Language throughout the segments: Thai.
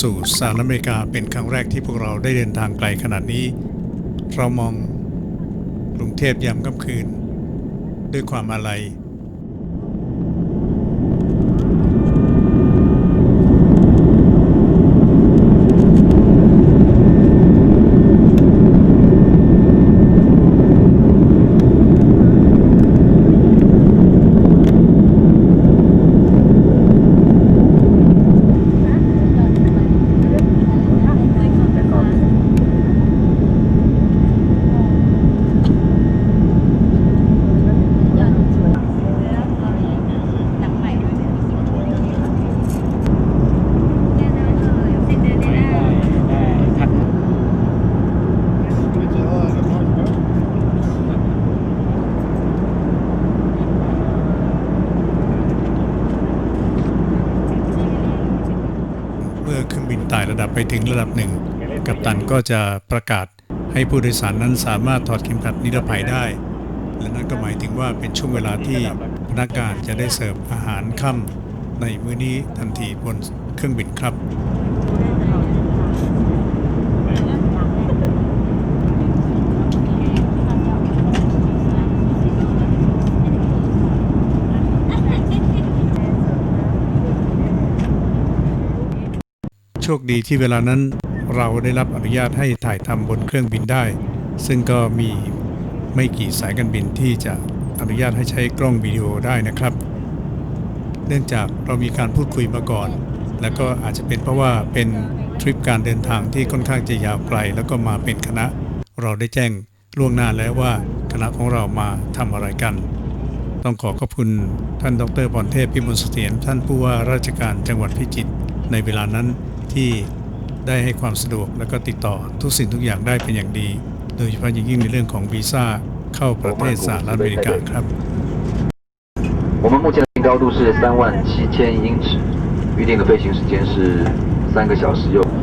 สู่สหรัฐอเมริกาเป็นครั้งแรกที่พวกเราได้เดินทางไกลขนาดนี้ เรามองกรุงเทพยามค่ำคืน ด้วยความอาลัย ไปถึงระดับหนึ่ง กัปตันก็จะประกาศให้ผู้โดยสารนั้นสามารถถอดเข็มขัดนิรภัยได้ และนั่นก็หมายถึงว่าเป็นช่วงเวลาที่พนักงานจะได้เสิร์ฟอาหารค่ำในมื้อนี้ทันทีบนเครื่องบินครับ โชคดีที่เวลานั้นเราได้รับอนุญาตให้ถ่ายทำบนเครื่องบินได้ ซึ่งก็มีไม่กี่สายการบินที่จะอนุญาตให้ใช้กล้องวิดีโอได้นะครับ เนื่องจากเรามีการพูดคุยมาก่อน แล้วก็อาจจะเป็นเพราะว่าเป็นทริปการเดินทางที่ค่อนข้างจะยาวไกล แล้วก็มาเป็นคณะ เราได้แจ้งล่วงหน้าแล้วว่าคณะของเรามาทำอะไรกัน ต้องขอขอบคุณท่านดรพรเทพพิมลเสถียรท่านผู้ว่าราชการจังหวัดพิจิตรในเวลานั้น ที่ได้ให้ความสะดวกและก็ติดต่อทุกสิ่งทุกอย่างได้เป็นอย่างดี โดยเฉพาะอย่างยิ่งในเรื่องของวีซ่าเข้าประเทศสหรัฐอเมริกาครับ 我们目前的高度是三万七千英尺，预定的飞行时间是三个小时右。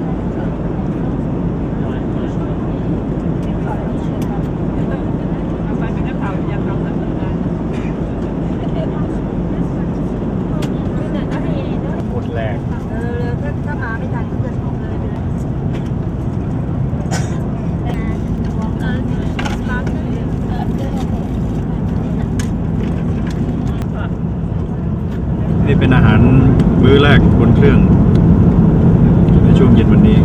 เป็นอาหารมื้อแรกบนเครื่อง ในช่วงเย็นวันนี้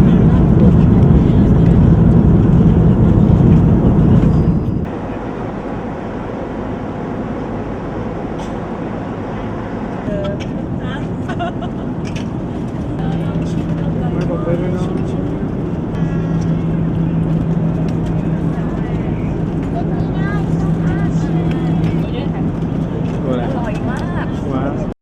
ตัวอะไร อร่อยมาก ว้าว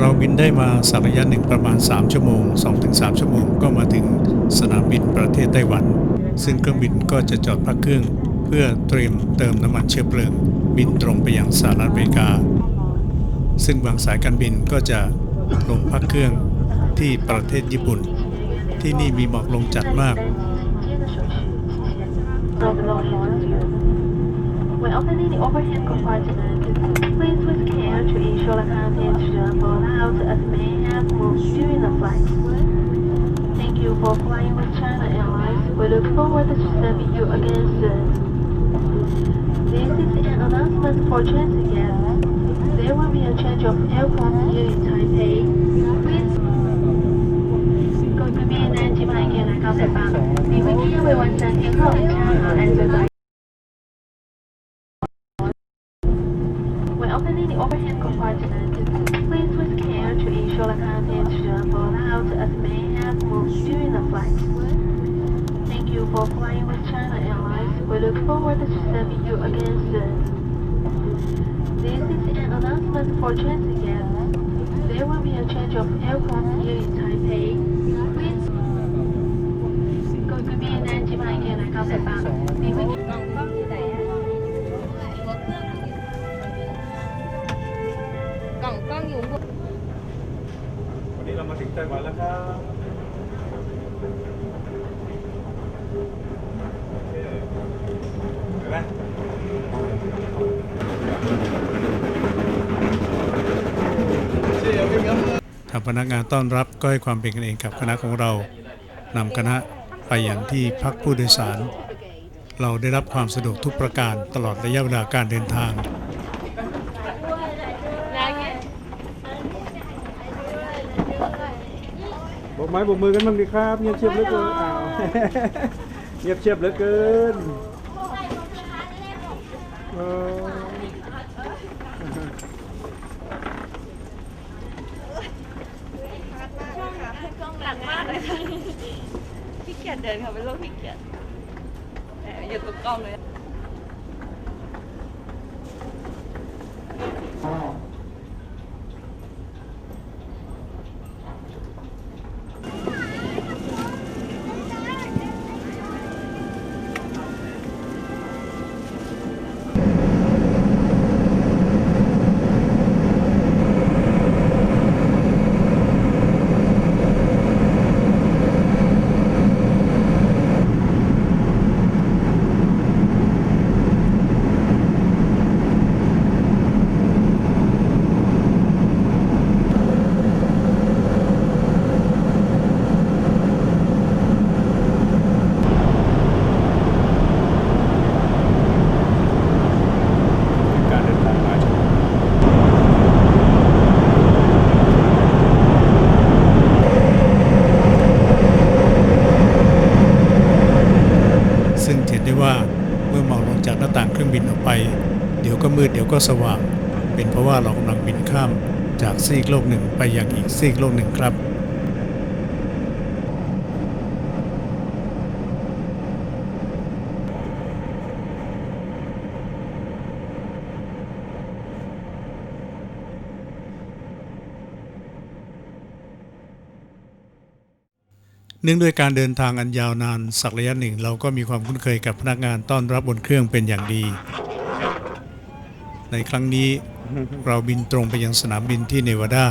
เราบิน ได้มาสักระยะหนึ่งประมาณ 3 ชั่วโมง 2-3 ชั่วโมงก็มาถึงสนามบินประเทศไต้หวัน ซึ่งเครื่องบินก็จะจอดพักเครื่อง เพื่อเตรียมเติมน้ำมันเชื้อเพลิง บินตรงไปยังสหรัฐอเมริกา ซึ่งบางสายการบินก็จะลงพักเครื่องที่ประเทศญี่ปุ่น ที่นี่มีหมอกลงจัดมาก When opening the overhead compartment, please with care to ensure the contents don't fall out as may have moved during the flight. Thank you for flying with China Airlines. We look forward to serving you again soon. This is an announcement for transit guests. There will be a change of aircraft here in Taipei. Please go to B 南机场一来高台吧。你会因为晚上天后加好安全带。 opening the overhead compartment, please with care to ensure the contents don't fall out as may have moved during the flight. Thank you for flying with China Airlines. We look forward to serving you again soon. This is an announcement for transit guests. There will be a change of aircraft here in Taipei. Please go to B 南机 พนักงานต้อนรับก็ให้ความเป็นกันเองกับคณะของเรานำคณะไปอย่างที่พักผู้โดยสาร เราได้รับความสะดวกทุกประการตลอดระยะเวลาการเดินทาง บอกไม้บอกมือกันบ้างดีครับเงียบเชียบเหลือเกินอ้าวเงียบเชียบเหลือเกินเออ เกียจเดินค่ะเป็นโรคขี้เกียจแหมอยู่ตรงกล้องเลย การเดินทางมาชม ซึ่งเห็นได้ว่าเมื่อมองลงจากหน้าต่างเครื่องบินออกไป เดี๋ยว ก็มืดเดี๋ยวก็สว่าง เป็นเพราะว่าเรากำลังบินข้ามจากซีกโลกหนึ่งไปยังอีกซีกโลกหนึ่งครับเนื่องด้วยการเดินทางอันยาวนานสักระยะหนึ่ง เราก็มีความคุ้นเคยกับพนักงานต้อนรับบนเครื่องเป็นอย่างดี ในครั้งนี้เราบินตรงไปยังสนามบินที่เนวาดา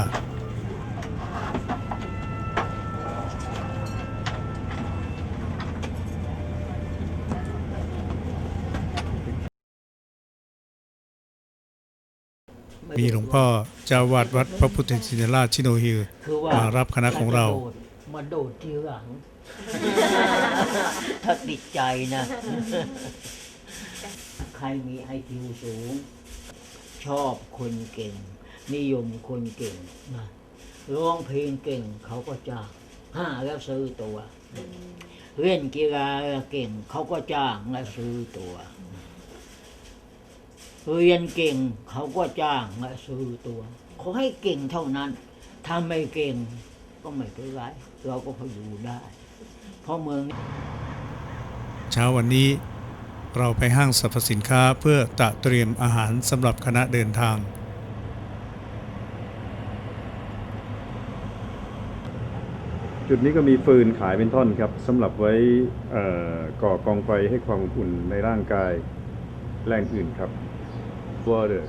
มีหลวงพ่อเจ้าวาดวัดพระพุทธชินราชชิโนฮิลคือว่ามารับคณะของเรามาโดดทีหลัง ถ้าติดใจนะ ใครมีไอคิวสูง ชอบคนเก่ง นิยมคนเก่งนะร้องเพลงเก่งเขาก็จ้างห้าแล้วซื้อตัว เล่นกีฬาเก่งเขาก็จ้างและซื้อตัว เรียนเก่งเขาก็จ้างและซื้อตัวขอให้เก่งเท่านั้นถ้าไม่เก่งก็ไม่เป็นไรเราก็พออยู่ได้ เพราะเมือง เช้าวันนี้ เราไปห้างสรรพสินค้าเพื่อตระเตรียมอาหารสำหรับคณะเดินทางจุดนี้ก็มีฟืนขายเป็นท่อนครับสำหรับไว้เอ่อก่อกองไฟให้ความอบอุ่นในร่างกายแรงอื่นครับ water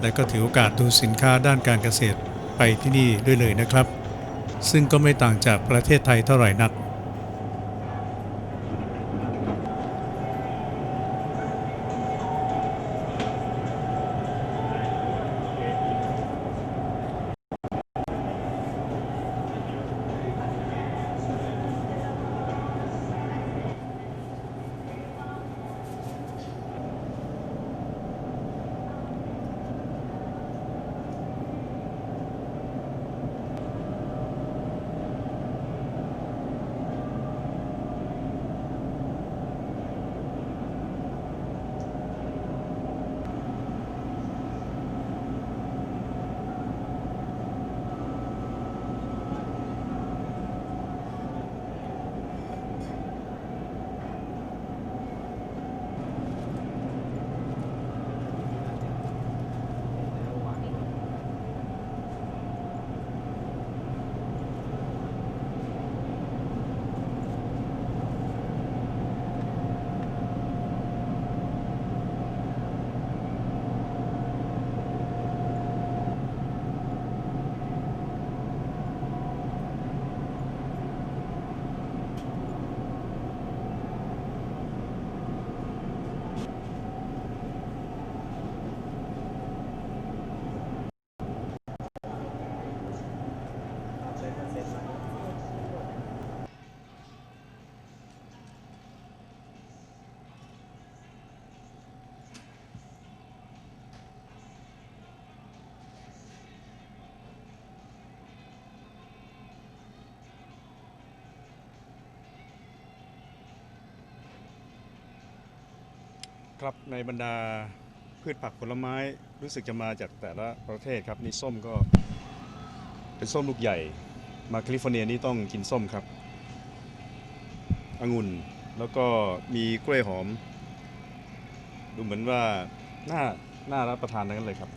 และก็ถือโอกาสดูสินค้าด้านการเกษตร ไปที่นี่ด้วยเลยนะครับ ซึ่งก็ไม่ต่างจากประเทศไทยเท่าไหร่นัก ครับในบรรดาพืชผักผลไม้รู้สึกจะมาจากแต่ละประเทศครับนี่ส้มก็เป็นส้มลูกใหญ่ มาแคลิฟอร์เนียนี่ต้องกินส้มครับองุ่นแล้วก็มีกล้วยหอม ดูเหมือนว่าน่าน่ารับประทานทั้งนั้นเลยครับ